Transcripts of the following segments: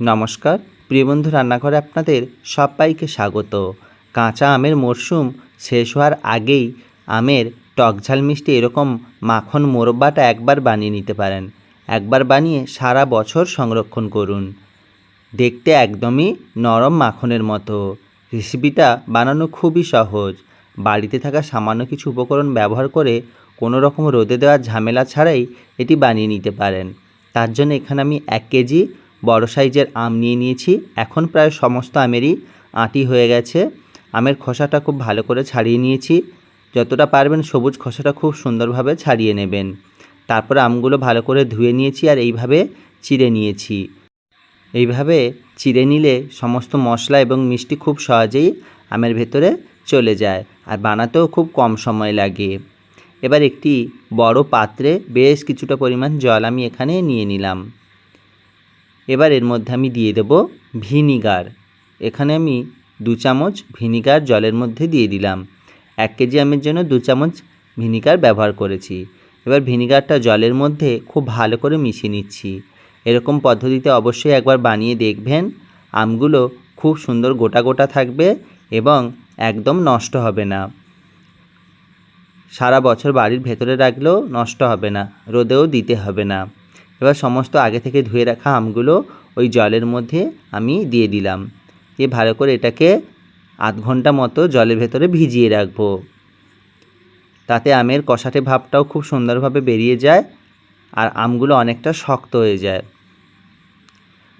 নমস্কার, প্রিয় বন্ধু রান্নাঘরে আপনাদের সবাইকে স্বাগত। কাঁচা আমের মরশুম শেষ হওয়ার আগেই আমের টকঝাল মিষ্টি এরকম মাখন মোরব্বাটা একবার বানিয়ে নিতে পারেন। একবার বানিয়ে সারা বছর সংরক্ষণ করুন। দেখতে একদমই নরম মাখনের মতো। রেসিপিটা বানানো খুবই সহজ। বাড়িতে থাকা সামান্য কিছু উপকরণ ব্যবহার করে কোনো রকম রোদে দেওয়ার ঝামেলা ছাড়াই এটি বানিয়ে নিতে পারেন। তার জন্য এখানে আমি এক কেজি বড় সাইজের আম নিয়ে নিয়েছি। এখন প্রায় সমস্ত আমেরই আঁটি হয়ে গেছে। আমের খোসাটা খুব ভালো করে ছাড়িয়ে নিয়েছি। যতটা পারবেন সবুজ খোসাটা খুব সুন্দরভাবে ছাড়িয়ে নেবেন। তারপর আমগুলো ভালো করে ধুয়ে নিয়েছি আর এইভাবে চিড়ে নিয়েছি। এইভাবে চিড়ে নিলে সমস্ত মশলা এবং মিষ্টি খুব সহজেই আমের ভেতরে চলে যায় আর বানাতেও খুব কম সময় লাগে। এবার একটি বড় পাত্রে বেশ কিছুটা পরিমাণ জল আমি এখানে নিয়ে নিলাম। এবার এর মধ্যে আমি দিয়ে দেব ভিনিগার। এখানে আমি দু চামচ ভিনিগার জলের মধ্যে দিয়ে দিলাম। এক কেজি আমের জন্য দু চামচ ভিনিগার ব্যবহার করেছি। এবার ভিনিগারটা জলের মধ্যে খুব ভালো করে মিশিয়ে নিচ্ছি। এরকম পদ্ধতিতে অবশ্যই একবার বানিয়ে দেখবেন। আমগুলো খুব সুন্দর গোটা গোটা থাকবে এবং একদম নষ্ট হবে না। সারা বছর বাড়ির ভেতরে রাখলেও নষ্ট হবে না, রোদেও দিতে হবে না। এবার সমস্ত আগে থেকে ধুয়ে রাখা আমগুলো ওই জলের মধ্যে আমি দিয়ে দিলাম। দিয়ে ভালো করে এটাকে আধ ঘণ্টা মতো জলের ভেতরে ভিজিয়ে রাখব। তাতে আমের কষাটে ভাবটাও খুব সুন্দরভাবে বেরিয়ে যায় আর আমগুলো অনেকটা শক্ত হয়ে যায়।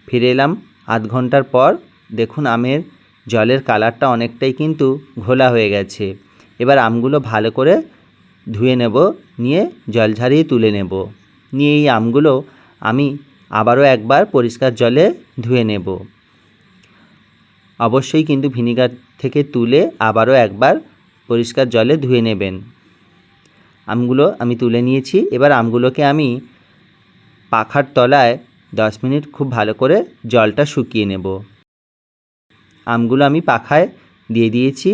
ফিরে এলাম আধ ঘণ্টার পর দেখুন আমের জলের কালারটা অনেকটাই কিন্তু ঘোলা হয়ে গেছে। এবার আমগুলো ভালো করে ধুয়ে নেব, নিয়ে জল ঝারিয়ে তুলে নেব। নিয়ে এই আমগুলো আমি আবারও একবার পরিষ্কার জলে ধুয়ে নেব। অবশ্যই কিন্তু ভিনিগার থেকে তুলে আবারও একবার পরিষ্কার জলে ধুয়ে নেবেন। আমগুলো আমি তুলে নিয়েছি। এবার আমগুলোকে আমি পাখার তলায় দশ মিনিট খুব ভালো করে জলটা শুকিয়ে নেব। আমগুলো আমি পাখায় দিয়ে দিয়েছি।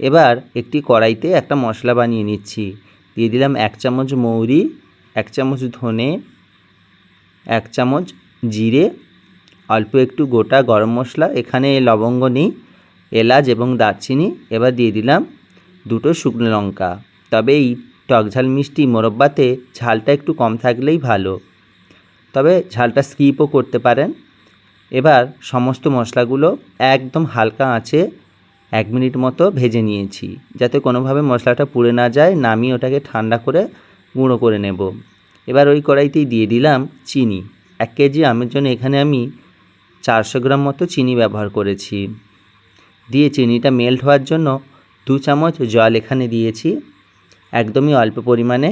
এবার একটি কড়াইতে একটা মশলা বানিয়ে নিচ্ছি। দিয়ে দিলাম এক চামচ মৌরি এক চামচ ধনে, এক চামচ জিরে, অল্প একটু গোটা গরম মশলা, এখানে লবঙ্গ নেই, এলাচ এবং দারচিনি। এবার দিয়ে দিলাম দুটো শুকনো লঙ্কা। তবে এই টকঝাল মিষ্টি মোরব্বাতে ঝালটা একটু কম থাকলেই ভালো। তবে ঝালটা স্কিপও করতে পারেন। এবার সমস্ত মশলাগুলো একদম হালকা আঁচে এক মিনিট মতো ভেজে নিয়েছি, যাতে কোনোভাবে মশলাটা পুড়ে না যায়, নামিয়ে ওটাকে ঠান্ডা করে গুঁড়ো করে নেব। এবার ওই কড়াইতেই দিয়ে দিলাম চিনি। এক কেজি আমের জন্য এখানে আমি চারশো গ্রাম মতো চিনি ব্যবহার করেছি। দিয়ে চিনিটা মেল্ট হওয়ার জন্য দু চামচ জল এখানে দিয়েছি, একদমই অল্প পরিমাণে।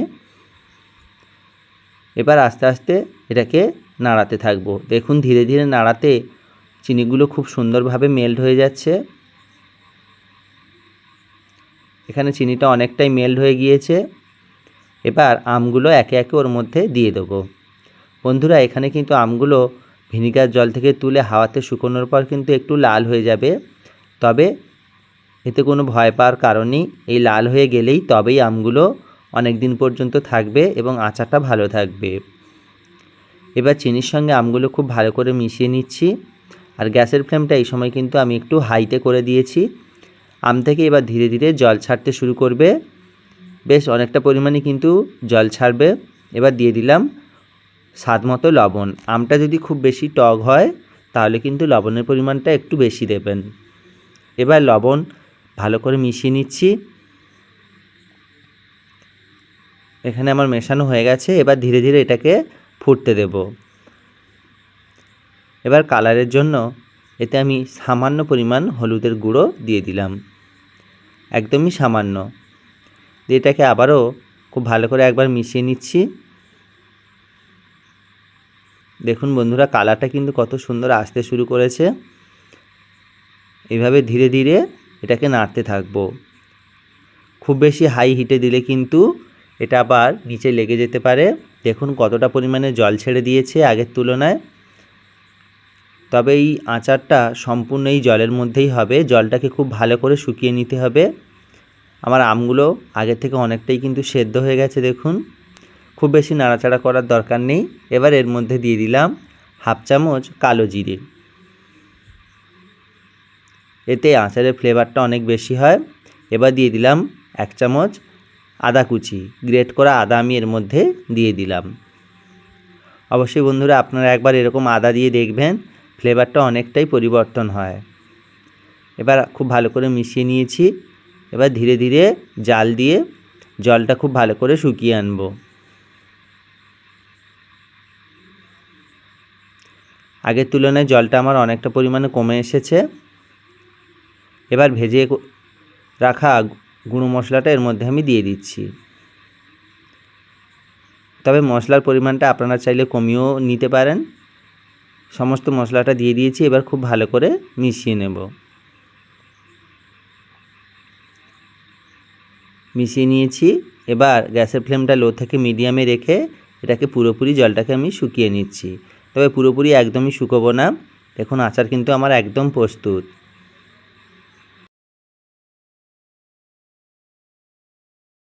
এবার আস্তে আস্তে এটাকে নাড়াতে থাকব। দেখুন, ধীরে ধীরে নাড়াতে চিনিগুলো খুব সুন্দরভাবে মেল্ট হয়ে যাচ্ছে। এখানে চিনিটা অনেকটাই মেল্ট হয়ে গিয়েছে। এবার আমগুলো একে একে ওর মধ্যে দিয়ে দেবো। বন্ধুরা, এখানে কিন্তু আমগুলো ভিনিগার জল থেকে তুলে হাওয়াতে শুকোনোর পর কিন্তু একটু লাল হয়ে যাবে। তবে এতে কোনো ভয় পাওয়ার কারণেই এই লাল হয়ে গেলেই তবেই আমগুলো অনেক দিন পর্যন্ত থাকবে এবং আচারটা ভালো থাকবে। এবার চিনির সঙ্গে আমগুলো খুব ভালো করে মিশিয়ে নিচ্ছি। আর গ্যাসের ফ্লেমটা এই সময় কিন্তু আমি একটু হাইতে করে দিয়েছি। আম থেকে এবার ধীরে ধীরে জল ছাড়তে শুরু করবে। বেশ অনেকটা পরিমাণে কিন্তু জল ছাড়বে। এবার দিয়ে দিলাম স্বাদ মতো লবণ। আমটা যদি খুব বেশি টক হয়, তাহলে কিন্তু লবণের পরিমাণটা একটু বেশি দেবেন। এবার লবণ ভালো করে মিশিয়ে নিচ্ছি। এখানে আমার মেশানো হয়ে গেছে, এবার ধীরে ধীরে এটাকে ফুটতে দেব। এবার কালারের জন্য এতে আমি সামান্য পরিমাণ হলুদের গুঁড়ো দিয়ে দিলাম। একদমই সামান্য। দিয়ে এটাকে আবারও খুব ভালো করে একবার মিশিয়ে নিচ্ছি। দেখুন বন্ধুরা, কালারটা কিন্তু কত সুন্দর আসতে শুরু করেছে। এইভাবে ধীরে ধীরে এটাকে নাড়তে থাকব। খুব বেশি হাই হিটে দিলে কিন্তু এটা আবার নিচে লেগে যেতে পারে। দেখুন কতটা পরিমাণে জল ছেড়ে দিয়েছে আগের তুলনায়। তবে এই আচারটা সম্পূর্ণ এই জলের মধ্যেই হবে। জলটাকে খুব ভালো করে শুকিয়ে নিতে হবে। আমার আমগুলো আগের থেকে অনেকটাই কিন্তু সেদ্ধ হয়ে গেছে, দেখুন। খুব বেশি নাড়াচাড়া করার দরকার নেই। এবার এর মধ্যে দিয়ে দিলাম হাফ চামচ কালো জিরে। এতে আচারের ফ্লেভারটা অনেক বেশি হয়। এবার দিয়ে দিলাম এক চামচ আদা কুচি। গ্রেট করা আদা আমি এর মধ্যে দিয়ে দিলাম। অবশ্যই বন্ধুরা, আপনারা একবার এরকম আদা দিয়ে দেখবেন, ফ্লেভারটা অনেকটাই পরিবর্তন হয়। এবার খুব ভালো করে মিশিয়ে নিয়েছি। এবার ধীরে ধীরে জাল দিয়ে জলটা খুব ভালো করে শুকিয়ে আনব। আগের তুলনায় জলটা আমার অনেকটা পরিমাণে কমে এসেছে। এবার ভেজে রাখা গুঁড়ো মশলাটা এর মধ্যে আমি দিয়ে দিচ্ছি। তবে মশলার পরিমাণটা আপনারা চাইলে কমিয়েও নিতে পারেন। সমস্ত মশলাটা দিয়ে দিয়েছি, এবার খুব ভালো করে মিশিয়ে নেব। মিশিয়ে নিয়েছি। এবার গ্যাসের ফ্লেমটা লো থেকে মিডিয়ামে রেখে এটাকে পুরোপুরি জলটাকে আমি শুকিয়ে নিচ্ছি। তবে পুরোপুরি একদমই শুকোবো না। দেখুন, আচার কিন্তু আমার একদম প্রস্তুত।